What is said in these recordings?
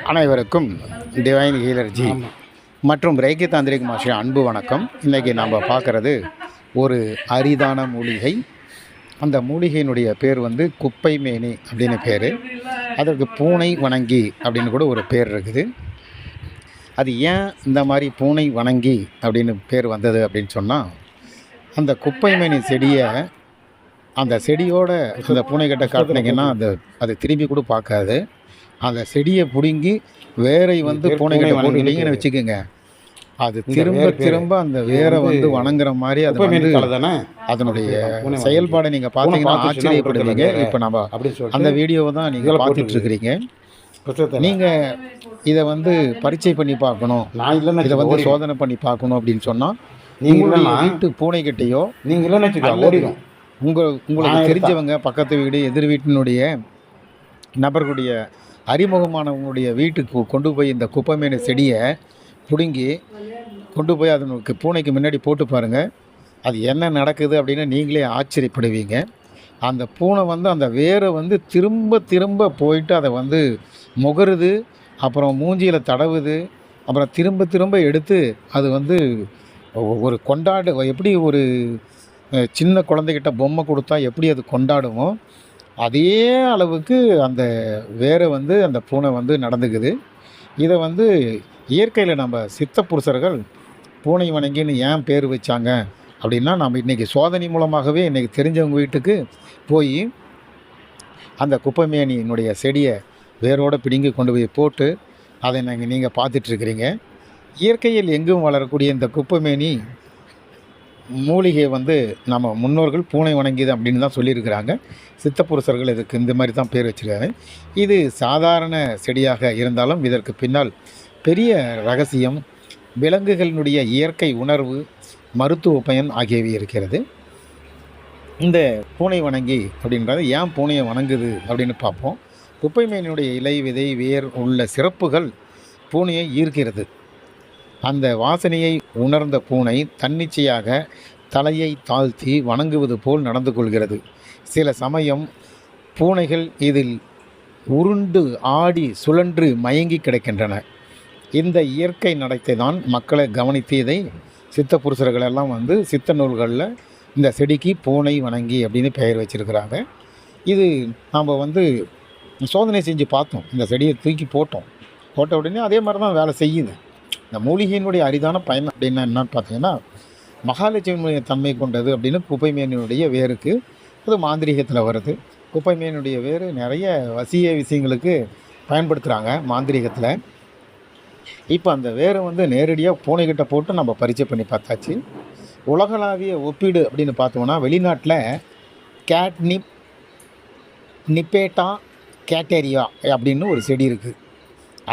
அனைவருக்கும் டிவைன் ஹீலர்ஜி மற்றும் ரேகி தாந்திரிக் மாஷி அன்பு வணக்கம். இன்றைக்கி நாம் பார்க்குறது ஒரு அரிதான மூலிகை. அந்த மூலிகையினுடைய பேர் வந்து குப்பை மேனி அப்படின்னு பேர். அதற்கு பூனை வணங்கி அப்படின்னு கூட ஒரு பேர் இருக்குது. அது ஏன் இந்த மாதிரி பூனை வணங்கி அப்படின்னு பேர் வந்தது அப்படின்னு சொன்னால் அந்த குப்பை மேனி செடியை அந்த செடியோட அந்த பூனைக்கிட்ட காட்டினீங்கன்னா அந்த அது திரும்பி கூட பார்க்காது. அந்த செடியை பிடுங்கி வேரை வந்து பூனைக்கிட்ட வணங்கின்னு வச்சுக்கோங்க. அது திரும்ப. திரும்ப அந்த வேரை வந்து வணங்குற மாதிரி அது வந்து அதனுடைய. செயல்பாடை நீங்கள் பார்த்தீங்கன்னா ஆச்சரியப்படுவீங்க. இப்போ நம்ம அந்த வீடியோவை தான் நீங்கள் பார்த்துட்டு. இருக்கிறீங்க நீங்கள் இதை வந்து பரிச்சை பண்ணி பார்க்கணும். நான் இல்லைன்னு இதை வந்து சோதனை பண்ணி பார்க்கணும் அப்படின்னு சொன்னால் நீங்க உங்களுடைய இல்லைன்னா வீட்டு பூனைக்கிட்டேயோ நீங்க இல்லைன்னு வச்சுக்கோ அல்லது ஓடிடும் உங்கள் உங்களுக்கு தெரிஞ்சவங்க பக்கத்து வீடு எதிர் வீட்டினுடைய நபர்களுடைய அறிமுகமானவங்களுடைய வீட்டுக்கு கொண்டு போய் இந்த குப்பைமேனி செடியை பிடுங்கி கொண்டு போய் அதனுக்கு பூனைக்கு முன்னாடி போட்டு பாருங்கள் அது என்ன நடக்குது அப்படின்னு நீங்களே ஆச்சரியப்படுவீங்க. அந்த பூனை வந்து அந்த வேரை வந்து திரும்ப திரும்ப போயிட்டு அதை வந்து முகருது அப்புறம் மூஞ்சியில் தடவுது அப்புறம் திரும்ப திரும்ப எடுத்து அது வந்து ஒரு கொண்டாடு எப்படி ஒரு சின்ன குழந்தைகிட்ட பொம்மை கொடுத்தா எப்படி அது கொண்டாடுமோ அதே அளவுக்கு அந்த வேரை வந்து அந்த பூனை வந்து நடந்துக்குது. இதை வந்து இயற்கையில் நம்ம சித்த புருஷர்கள் பூனை வணங்கின்னு ஏன் பேர் வச்சாங்க அப்படின்னா நம்ம இன்றைக்கி சோதனை மூலமாகவே இன்றைக்கி தெரிஞ்சவங்க வீட்டுக்கு போய் அந்த குப்பைமேனியினுடைய செடியை வேரோடு பிடுங்கி கொண்டு போய் போட்டு அதை நாங்கள் நீங்கள் பார்த்துட்ருக்கிறீங்க இயற்கையில் எங்கும் வளரக்கூடிய இந்த குப்பைமேனி மூலிகை வந்து நம்ம முன்னோர்கள் பூனை வணங்கியது அப்படின்னு தான் சொல்லியிருக்கிறாங்க. சித்தப்புருஷர்கள் இதுக்கு இந்த மாதிரி தான் பேர் வச்சுருக்காங்க. இது சாதாரண செடியாக இருந்தாலும் இதற்கு பின்னால் பெரிய ரகசியம் விலங்குகளினுடைய இயற்கை உணர்வு மருத்துவ பயன் ஆகியவை இருக்கிறது. இந்த பூனை வணங்கி அப்படின்றது ஏன் பூனையை வணங்குது அப்படின்னு பார்ப்போம். குப்பை மீனுடைய இலை விதை வேர் உள்ள சிறப்புகள் பூனையை ஈர்க்கிறது. அந்த வாசனையை உணர்ந்த பூனை தன்னிச்சையாக தலையை தாழ்த்தி வணங்குவது போல் நடந்து கொள்கிறது. சில சமயம் பூனைகள் இதில் உருண்டு ஆடி சுழன்று மயங்கி கிடக்கின்றன. இந்த இயற்கை நடத்தை தான் மக்களை கவனித்து இதை சித்த புருஷர்கள் எல்லாம் வந்து சித்த நூல்களில் இந்த செடிக்கு பூனை வணங்கி அப்படின்னு பெயர் வச்சிருக்கிறாங்க. இது நாம் வந்து சோதனை செஞ்சு பார்த்தோம். இந்த செடியை தூக்கி போட்டோம். போட்ட உடனே அதே மாதிரி தான் வேலை செய்யுது. இந்த மூலிகையினுடைய அரிதான பயன் அப்படின்னா என்னன்னு பார்த்தீங்கன்னா மகாலட்சுமியினுடைய தன்மை கொண்டது அப்படின்னு குப்பை வேருக்கு அது மாந்திரீகத்தில் வருது. குப்பை மீனுடைய வேர் நிறைய வசிய விஷயங்களுக்கு பயன்படுத்துகிறாங்க மாந்திரீகத்தில். இப்போ அந்த வேரை வந்து நேரடியாக பூனைகிட்ட போட்டு நம்ம பரிச்சை பண்ணி பார்த்தாச்சு. உலகளாவிய ஒப்பீடு அப்படின்னு பார்த்தோம்னா வெளிநாட்டில் கேட்னிப் நிப்பேட்டா கேட்டேரியா அப்படின்னு ஒரு செடி இருக்குது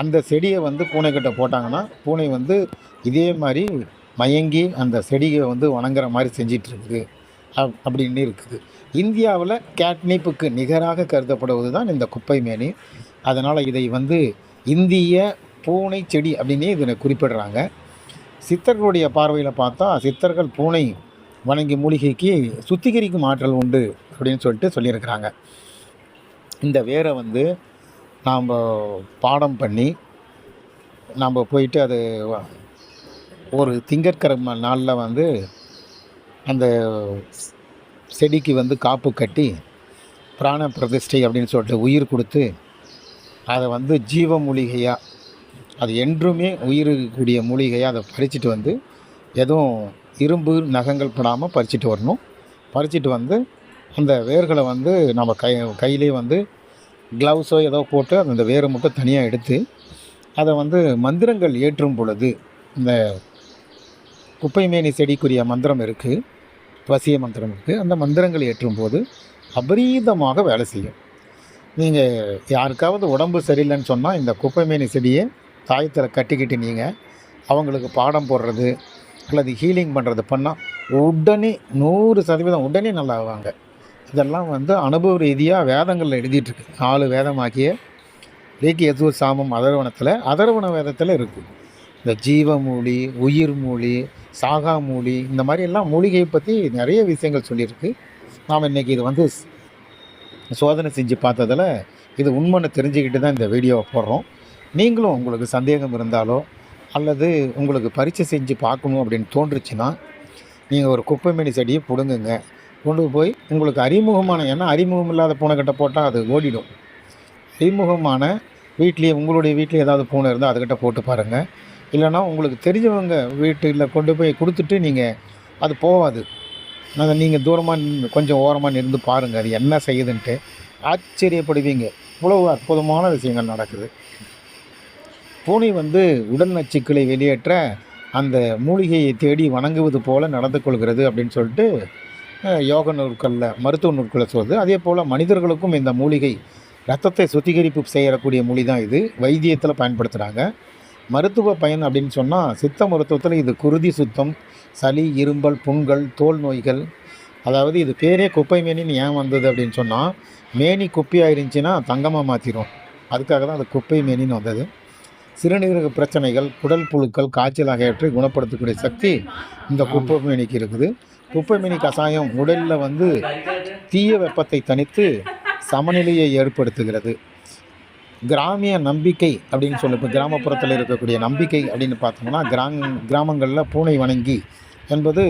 அந்த செடியை வந்து பூனைக்கிட்ட போட்டாங்கன்னா பூனை வந்து இதே மாதிரி மயங்கி அந்த செடியை வந்து வணங்குற மாதிரி செஞ்சிட்ருக்குது. அப் அப்படின்னு இருக்குது. இந்தியாவில் கேட்னிப்புக்கு நிகராக கருதப்படுவது தான் இந்த குப்பை மேனி. அதனால் இதை வந்து இந்திய பூனை செடி அப்படின்னே இதில் குறிப்பிடுறாங்க. சித்தர்களுடைய பார்வையில் பார்த்தா சித்தர்கள் பூனை வணங்கி மூலிகைக்கு சுத்திகரிக்கும் ஆற்றல் உண்டு அப்படின்னு சொல்லிட்டு சொல்லியிருக்கிறாங்க. இந்த வேரை வந்து நாம் பாடம் பண்ணி நாம் போயிட்டு அது ஒரு திங்கட்கிழமை நாளில் வந்து அந்த செடிக்கு வந்து காப்பு கட்டி பிராண பிரதிஷ்டை அப்படின்னு சொல்லிட்டு உயிர் கொடுத்து அதை வந்து ஜீவ மூலிகையாக அது என்றுமே உயிர் இருக்கக்கூடிய மூலிகையாக அதை பறிச்சிட்டு வந்து எதுவும் இரும்பு நகங்கள் படாமல் பறிச்சிட்டு வரணும். பறிச்சிட்டு வந்து அந்த வேர்களை வந்து நம்ம கை கையிலே வந்து க்ளவுஸோ ஏதோ போட்டு அந்த வேரை மட்டும் தனியாக எடுத்து அதை வந்து மந்திரங்கள் ஏற்றும் பொழுது இந்த குப்பைமேனி செடிக்குரிய மந்திரம் இருக்குது வசிய மந்திரம் இருக்குது அந்த மந்திரங்கள் ஏற்றும் போது அபரீதமாக வேலை செய்யும். நீங்கள் யாருக்காவது உடம்பு சரியில்லைன்னு சொன்னால் இந்த குப்பைமேனி செடியை தாயத்தில் கட்டிக்கிட்டு நீங்கள் அவங்களுக்கு பாடம் போடுறது அல்லது ஹீலிங் பண்ணுறது பண்ணால் உடனே நூறு சதவீதம் உடனே நல்லா ஆவாங்க. இதெல்லாம் வந்து அனுபவ ரீதியாக வேதங்களில் எழுதிட்டுருக்கு. நாலு வேதமாக்கிய ரேக்கி யசூர் சாமம் அதர்வனத்தில் அதர்வன வேதத்தில் இருக்குது இந்த ஜீவமூலி உயிர் மூலி சாகா மூலி இந்த மாதிரி எல்லாம் மூலிகையை பற்றி நிறைய விஷயங்கள் சொல்லியிருக்கு. நாம் இன்றைக்கி இது வந்து சோதனை செஞ்சு பார்த்ததில் இது உண்மைன்னு தெரிஞ்சுக்கிட்டு தான் இந்த வீடியோவை போடுறோம். நீங்களும் உங்களுக்கு சந்தேகம் இருந்தாலோ அல்லது உங்களுக்கு பரீட்சை செஞ்சு பார்க்கணும் அப்படின்னு தோன்றுச்சுன்னா நீங்கள் ஒரு குப்பைமேனி செடியை பிடுங்குங்க. கொண்டு போய் உங்களுக்கு அறிமுகமான ஏன்னா அறிமுகம் இல்லாத பூனைக்கிட்ட போட்டால் அது ஓடிடும். அறிமுகமான வீட்லேயே உங்களுடைய வீட்டில் ஏதாவது பூனை இருந்தால் அதுக்கிட்ட போட்டு பாருங்கள் இல்லைன்னா உங்களுக்கு தெரிஞ்சவங்க வீட்டில் கொண்டு போய் கொடுத்துட்டு நீங்கள் அது போகாது அதை நீங்கள் தூரமாக கொஞ்சம் ஓரமாக நின்று பாருங்கள் அது என்ன செய்யுதுன்ட்டு. ஆச்சரியப்படுவீங்க. இவ்வளவு அற்புதமான விஷயங்கள் நடக்குது. பூனை வந்து உடல் நச்சுக்களை வெளியேற்ற அந்த மூலிகையை தேடி வணங்குவது போல் நடந்து கொள்கிறது அப்படின்னு சொல்லிட்டு யோக நூற்களில் மருத்துவ நூல்களை சொல்லுது அதே போல் மனிதர்களுக்கும் இந்த மூலிகை ரத்தத்தை சுத்திகரிப்பு செய்யக்கூடிய மூலி தான் இது. வைத்தியத்தில் பயன்படுத்துகிறாங்க மருத்துவ பயன் அப்படின்னு சொன்னால் சித்த மருத்துவத்தில் இது குருதி சுத்தம் சளி இரும்பல் புண்கள் தோல் நோய்கள். அதாவது இது பேரே குப்பை மேனின்னு ஏன் வந்தது அப்படின்னு சொன்னால் மேனி குப்பையாக இருந்துச்சுன்னா தங்கமாக மாற்றிடும் அதுக்காக தான் அது குப்பை மேனின்னு வந்தது. சிறுநீரக பிரச்சனைகள் குடல் புழுக்கள் காய்ச்சல் ஆகியவற்றை குணப்படுத்தக்கூடிய சக்தி இந்த குப்பை மேனிக்கு இருக்குது. குப்பை மேனி கஷாயம் உடலில் வந்து தீய வெப்பத்தை தணித்து சமநிலையை ஏற்படுத்துகிறது. கிராமிய நம்பிக்கை அப்படின்னு சொல்லி இப்போ கிராமப்புறத்தில் இருக்கக்கூடிய நம்பிக்கை அப்படின்னு பார்த்தோம்னா கிராம கிராமங்களில் பூனை வணங்கி என்பது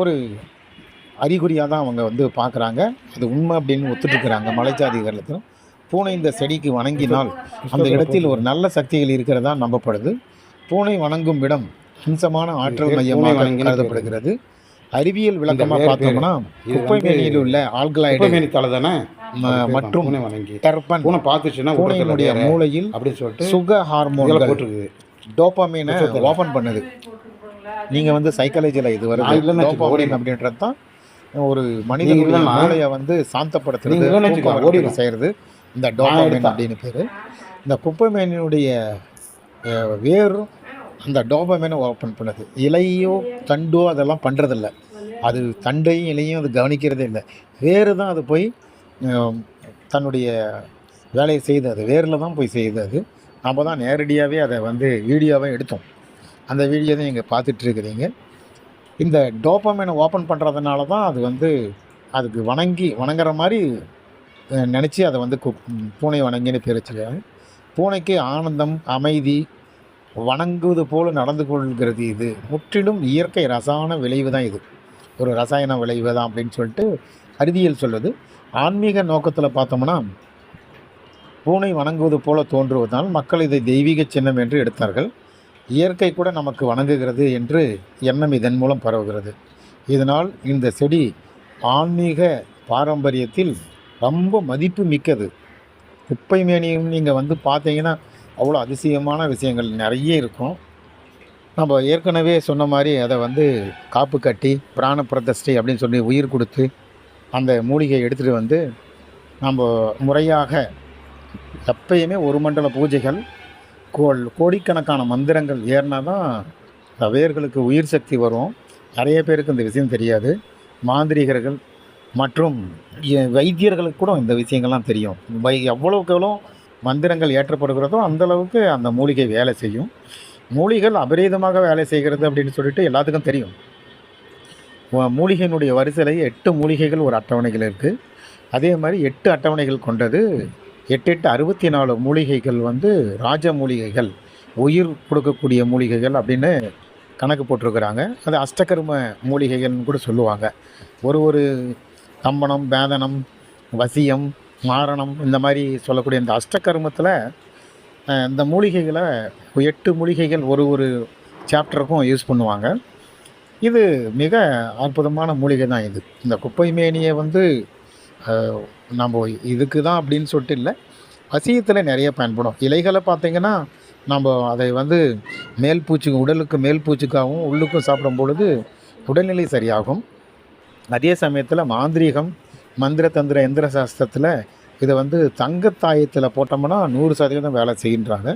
ஒரு அறிகுறியாக தான் அவங்க வந்து பார்க்குறாங்க. அது உண்மை அப்படின்னு ஒத்துட்ருக்குறாங்க மலைஜாதிகளுக்கு பூனை இந்த செடிக்கு வணங்கினால் அந்த இடத்தில் ஒரு நல்ல சக்திகள் இருக்கிறதா நம்பப்படுது. பூனை வணங்கும் இடம் அம்சமான ஆற்றல் மையமாக கருதப்படுகிறது. அறிவியல் விளக்கமாக. பார்த்தோம்னா குப்பை மேனியில் உள்ள ஆல்கலாய்டு குப்பைமேனி தலை தானே மற்றும் டெர்பன் பூனை பார்த்துச்சுன்னா பூனையினுடைய மூளையில் அப்படின்னு சொல்லிட்டு சுக ஹார்மோன்கள் போட்டிருக்குது டோபாமீனை ஓப்பன் பண்ணுது நீங்கள் வந்து சைக்காலஜியில் இது டோபாமின் ஓடிடும். அப்படின்றது தான் ஒரு மனிதனுடைய மூளையை வந்து சாந்தப்படுத்துறது. செய்கிறது இந்த எடுத்தா. அப்படின்னு பேர் இந்த குப்பைமேனினுடைய அஹ், வேரும் அந்த டோபாமினை ஓப்பன் பண்ணுது. இலையோ தண்டோ அதெல்லாம் பண்ணுறதில்ல அது தண்டையும் இலையும் அது கவனிக்கிறதே இல்லை. வேறு தான் அது போய் தன்னுடைய வேலையை செய்து அது வேரில் தான் போய் செய்யுது அது. நம்ம தான் நேரடியாகவே அதை வந்து வீடியோவை எடுத்தோம். அந்த வீடியோ தான் நீங்கள் பார்த்துட்ருக்குறீங்க இந்த டோப்பமைனை ஓப்பன் பண்ணுறதுனால தான் அது வந்து அதுக்கு வணங்கி வணங்குற மாதிரி நினச்சி அதை வந்து கு பூனை வணங்கின்னு பேர் வச்சுருக்காங்க. பூனைக்கு ஆனந்தம் அமைதி வணங்குவது போல நடந்து கொள்கிறது இது. முற்றிலும் இயற்கை ரசாயன விளைவு தான் இது. ஒரு ரசாயன விளைவு தான் அப்படின்னு சொல்லிட்டு அறிவியல் சொல்லுது. ஆன்மீக நோக்கத்தில் பார்த்தோம்னா பூனை வணங்குவது போல தோன்றுவதால் மக்கள் இதை தெய்வீக சின்னம் என்று எடுத்தார்கள். இயற்கை கூட நமக்கு வணங்குகிறது என்று எண்ணம் இதன் மூலம் பரவுகிறது. இதனால் இந்த செடி ஆன்மீக பாரம்பரியத்தில் ரொம்ப மதிப்பு மிக்கது. குப்பை மேனியும் நீங்கள் வந்து பார்த்தீங்கன்னா அவ்வளோ அதிசயமான விஷயங்கள் நிறைய இருக்கும். நம்ம ஏற்கனவே சொன்ன மாதிரி அதை வந்து காப்பு கட்டி பிராண பிரதிஷ்டை அப்படின்னு சொல்லி உயிர் கொடுத்து அந்த மூலிகையை எடுத்துகிட்டு வந்து நம்ம முறையாக எப்பயுமே ஒரு மண்டல பூஜைகள் கோல் கோடிக்கணக்கான மந்திரங்கள் ஏறினா தான் வேர்களுக்கு உயிர் சக்தி வரும். நிறைய பேருக்கு இந்த விஷயம் தெரியாது. மாந்திரிகர்கள் மற்றும் வைத்தியர்களுக்கு கூட இந்த விஷயங்கள்லாம் தெரியும். வை எவ்வளோக்கு எவ்வளோ மந்திரங்கள் ஏற்றப்படுகிறதோ அந்தளவுக்கு அந்த மூலிகை வேலை செய்யும். மூலிகள் அபரீதமாக வேலை செய்கிறது அப்படின்னு சொல்லிட்டு எல்லாத்துக்கும் தெரியும். மூலிகையினுடைய வரிசையில் எட்டு மூலிகைகள் ஒரு அட்டவணைகள் இருக்குது அதே மாதிரி எட்டு அட்டவணைகள் கொண்டது எட்டு எட்டு அறுபத்தி நாலு மூலிகைகள் வந்து ராஜ மூலிகைகள் உயிர் கொடுக்கக்கூடிய மூலிகைகள் அப்படின்னு கணக்கு போட்டிருக்கிறாங்க. அது அஷ்டகர்ம மூலிகைகள்னு கூட சொல்லுவாங்க. ஒரு ஒரு கம்பனம் பேதனம் வசியம் மாரணம் இந்த மாதிரி சொல்லக்கூடிய இந்த அஷ்டகர்மத்தில் இந்த மூலிகைகளை எட்டு மூலிகைகள் ஒரு ஒரு சாப்டருக்கும் யூஸ் பண்ணுவாங்க. இது மிக அற்புதமான மூலிகை தான் இது. இந்த குப்பை மேனியை வந்து நம்ம இதுக்கு தான் அப்படின்னு சொல்லிட்டு இல்லை வசியத்தில் நிறைய பயன்படும். இலைகளை பார்த்திங்கன்னா நம்ம அதை வந்து மேல் பூச்சி உடலுக்கு மேல் பூச்சிக்காகவும் உள்ளுக்கும் சாப்பிடும் பொழுது உடல்நிலை சரியாகும். அதே சமயத்தில் மாந்திரீகம் மந்திர தந்திர எந்திர சாஸ்திரத்தில் இதை வந்து தங்கத்தாயத்தில் போட்டோம்னா நூறு சதவீதம் வேலை செய்கின்றாங்க.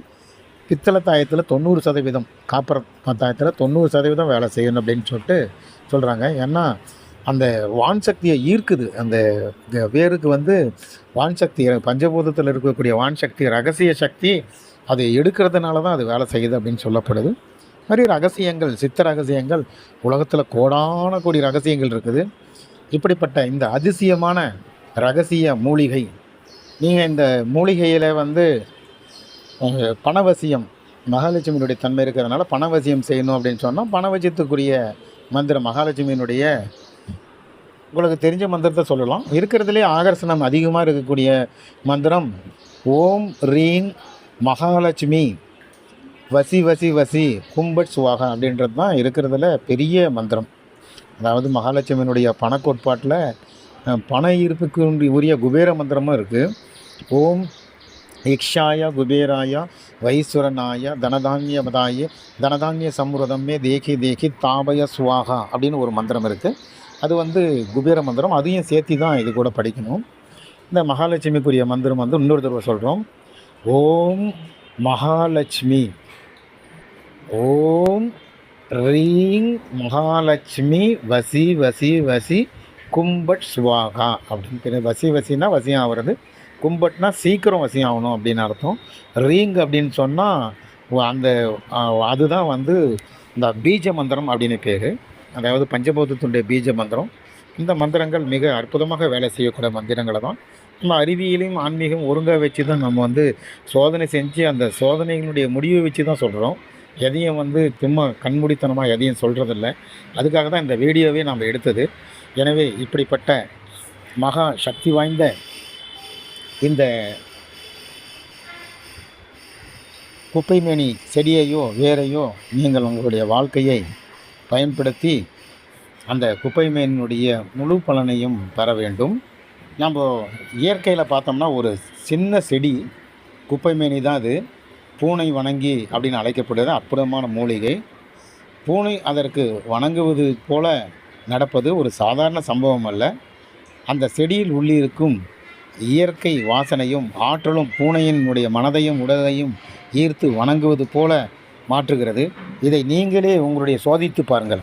பித்தளை தாயத்தில் தொண்ணூறு சதவீதம் காப்பர் தாயத்தில் தொண்ணூறு சதவீதம் வேலை செய்யணும் அப்படின்னு சொல்லிட்டு சொல்கிறாங்க ஏன்னா அந்த வான் சக்தியை ஈர்க்குது. அந்த வேருக்கு வந்து வான் சக்தி பஞ்சபூதத்தில் இருக்கக்கூடிய வான் சக்தி ரகசிய சக்தி அதை எடுக்கிறதுனால தான் அது வேலை செய்யுது அப்படின்னு சொல்லப்படுது. மாதிரி ரகசியங்கள் சித்த ரகசியங்கள் உலகத்தில் கோடான கோடி ரகசியங்கள் இருக்குது. இப்படிப்பட்ட இந்த அதிசயமான ரகசிய மூலிகை. நீங்கள் இந்த மூலிகையில் வந்து பணவசியம் மகாலட்சுமியினுடைய தன்மை இருக்கிறதுனால பணவசியம் செய்யணும் அப்படின்னு சொன்னால் பணவசியத்துக்குரிய மந்திரம் மகாலட்சுமியினுடைய உங்களுக்கு தெரிஞ்ச மந்திரத்தை சொல்லலாம். இருக்கிறதுலே ஆகர்ஷணம் அதிகமாக இருக்கக்கூடிய மந்திரம் ஓம் ரீங் மகாலட்சுமி வசி வசி வசி கும்பட் சுவாகா அப்படின்றது தான் இருக்கிறதுல பெரிய மந்திரம். அதாவது மகாலட்சுமியினுடைய பணக்கோட்பாட்டில் பண ஈர்ப்புக்கு உரிய குபேர மந்திரமும் இருக்குது ஓம் இக்ஷாய குபேராய வைஸ்வரனாய தனதானிய மதாய தனதானிய சம்ருதமே தேகி தேகி தாபய சுவாகா அப்படின்னு ஒரு மந்திரம் இருக்குது அது வந்து குபேர மந்திரம். அதையும் சேர்த்து தான் இது கூட படிக்கணும். இந்த மகாலட்சுமிக்குரிய மந்திரம் வந்து இன்னொரு தடவை சொல்கிறோம் ஓம் மகாலட்சுமி. ஓம் ரீங் மகாலட்சுமி வசி வசி வசி கும்பட் சுவாகா அப்படின்னு பேர். வசி வசினா வசியம் ஆகிறது கும்பட்னா சீக்கிரம் வசியம் ஆகணும் அப்படின்னு அர்த்தம். ரீங் அப்படின்னு சொன்னால் அந்த அதுதான் வந்து இந்த பீஜ மந்திரம் அப்படின்னு பேர். அதாவது பஞ்சபூதத்துடைய பீஜ மந்திரம். இந்த மந்திரங்கள் மிக அற்புதமாக வேலை செய்யக்கூடிய மந்திரங்களை தான். நம்ம அறிவியலையும் ஆன்மீகம் ஒருங்காக வச்சு தான் நம்ம வந்து சோதனை செஞ்சு அந்த சோதனைகளுடைய முடிவை வச்சு தான் சொல்கிறோம் எதையும் வந்து சும்மா கண்மூடித்தனமாக எதையும் சொல்கிறதில்ல அதுக்காக தான் இந்த வீடியோவே நாம் எடுத்தது. எனவே இப்படிப்பட்ட மகா சக்தி வாய்ந்த இந்த குப்பைமேனி செடியையோ வேரையோ நீங்கள் உங்களுடைய வாழ்க்கையை பயன்படுத்தி அந்த குப்பைமேனினுடைய முழு பலனையும் பெற வேண்டும். நம்ம இயற்கையில் பார்த்தோம்னா ஒரு சின்ன செடி குப்பைமேனி தான் அது. பூனை வணங்கி அப்படின்னு அழைக்கப்படுவது அற்புதமான மூலிகை. பூனை அதற்கு வணங்குவது போல நடப்பது ஒரு சாதாரண சம்பவம் அல்ல. அந்த செடியில் உள்ளிருக்கும் இயற்கை வாசனையும் ஆற்றலும் பூனையினுடைய மனதையும் உடலையும் ஈர்த்து வணங்குவது போல மாற்றுகிறது. இதை நீங்களே உங்களுடைய சோதித்து பாருங்கள்.